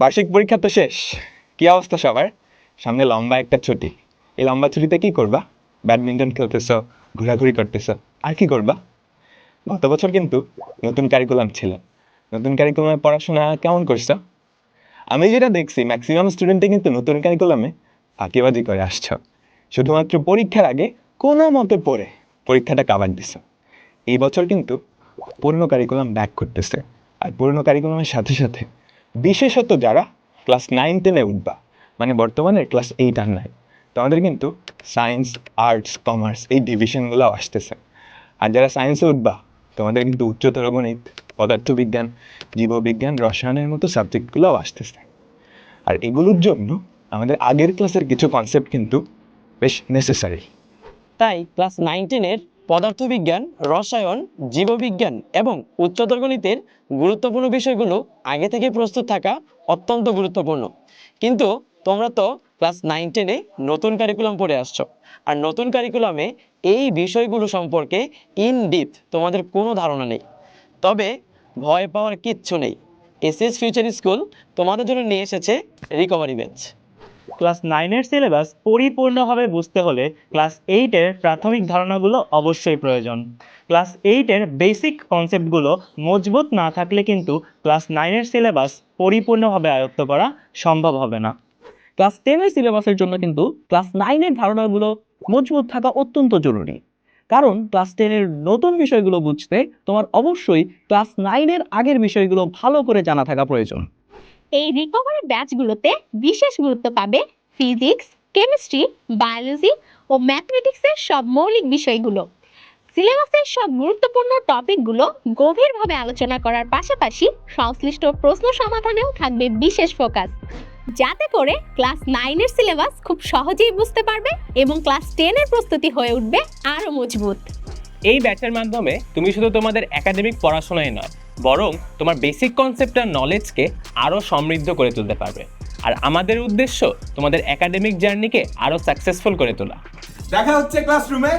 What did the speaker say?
বার্ষিক পরীক্ষা তো শেষ। কি অবস্থা সবার? সামনে লম্বা একটা ছুটি। এই লম্বা ছুটিতে কি করবা? ব্যাডমিন্টন খেলতেছ, ঘোরাঘুরি করতেছ, আর কি করবা? গত বছর কিন্তু নতুন কারিকুলাম ছিল। নতুন কারিকুলামে পড়াশোনা কেমন করছ? আমি যেটা দেখছি ম্যাক্সিমাম স্টুডেন্টে কিন্তু নতুন কারিকুলামে ফাঁকিবাজি করে আসছো। শুধুমাত্র পরীক্ষার আগে কোনো মতে পড়ে, পরীক্ষাটা কাবার দিছ। এই বছর কিন্তু পুরনো কারিকুলাম ব্যাক করতেছে। আর পুরনো কারিকুলামের সাথে সাথে বিশেষত যারা ক্লাস নাইন টেনে উঠবা মানে বর্তমানে ক্লাস এইট আর নাইন তোমাদের কিন্তু সায়েন্স আর্টস কমার্স এই ডিভিশনগুলো আসতেছে। আর যারা সায়েন্সে উঠবা, তোমাদের কিন্তু উচ্চতর গণিত, পদার্থবিজ্ঞান, জীববিজ্ঞান, রসায়নের মতো সাবজেক্টগুলোও আসতেছে। আর এগুলোর জন্য আমাদের আগের ক্লাসের কিছু কনসেপ্ট কিন্তু বেশ নেসেসারি তাই ক্লাস নাইন টেনের পদার্থবিজ্ঞান, রসায়ন, জীববিজ্ঞান এবং উচ্চতর গণিতের গুরুত্বপূর্ণ বিষয়গুলো আগে থেকে প্রস্তুত থাকা অত্যন্ত গুরুত্বপূর্ণ। কিন্তু তোমরা তো ক্লাস নাইন, টেনে নতুন কারিকুলাম পড়ে আসছো। আর নতুন কারিকুলামে এই বিষয়গুলো সম্পর্কে ইন ডিপ তোমাদের কোনো ধারণা নেই। তবে ভয় পাওয়ার কিচ্ছু নেই। এসএস ফিউচার স্কুল তোমাদের জন্য নিয়ে এসেছে রিকভারি বেঞ্চ ক্লাস নাইনের সিলেবাস পরিপূর্ণভাবে বুঝতে হলে ক্লাস এইটের প্রাথমিক ধারণাগুলো অবশ্যই প্রয়োজন। ক্লাস এইটের বেসিক কনসেপ্টগুলো মজবুত না থাকলে কিন্তু ক্লাস নাইনের সিলেবাস পরিপূর্ণভাবে আয়ত্ত করা সম্ভব হবে না। ক্লাস টেনের সিলেবাসের জন্য কিন্তু ক্লাস নাইনের ধারণাগুলো মজবুত থাকা অত্যন্ত জরুরি। কারণ ক্লাস টেনের নতুন বিষয়গুলো বুঝতে তোমার অবশ্যই ক্লাস নাইনের আগের বিষয়গুলো ভালো করে জানা থাকা প্রয়োজন। এই রিকভারি ব্যাচগুলোতে বিশেষ গুরুত্ব পাবে ফিজিক্স কেমিস্ট্রি বায়োলজি ও ম্যাথমেটিক্সের সব মৌলিক বিষয়গুলো। সিলেবাসের সব গুরুত্বপূর্ণ টপিকগুলো গভীরভাবে আলোচনা করার পাশাপাশি সংশ্লিষ্ট প্রশ্ন সমাধানেও থাকবে বিশেষ ফোকাস যাতে করে ক্লাস নাইনের সিলেবাস খুব সহজেই বুঝতে পারবে এবং ক্লাস টেনের প্রস্তুতি হয়ে উঠবে আরও মজবুত। এই ব্যাচের মাধ্যমে তুমি শুধু তোমাদের একাডেমিক পড়াশোনাই নয় বরং তোমার বেসিক কনসেপ্ট আর নলেজকে আরও সমৃদ্ধ করে তুলতে পারবে। আর আমাদের উদ্দেশ্য তোমাদের একাডেমিক জার্নিকে আরও সাকসেসফুল করে তোলা। দেখা হচ্ছে ক্লাসরুমে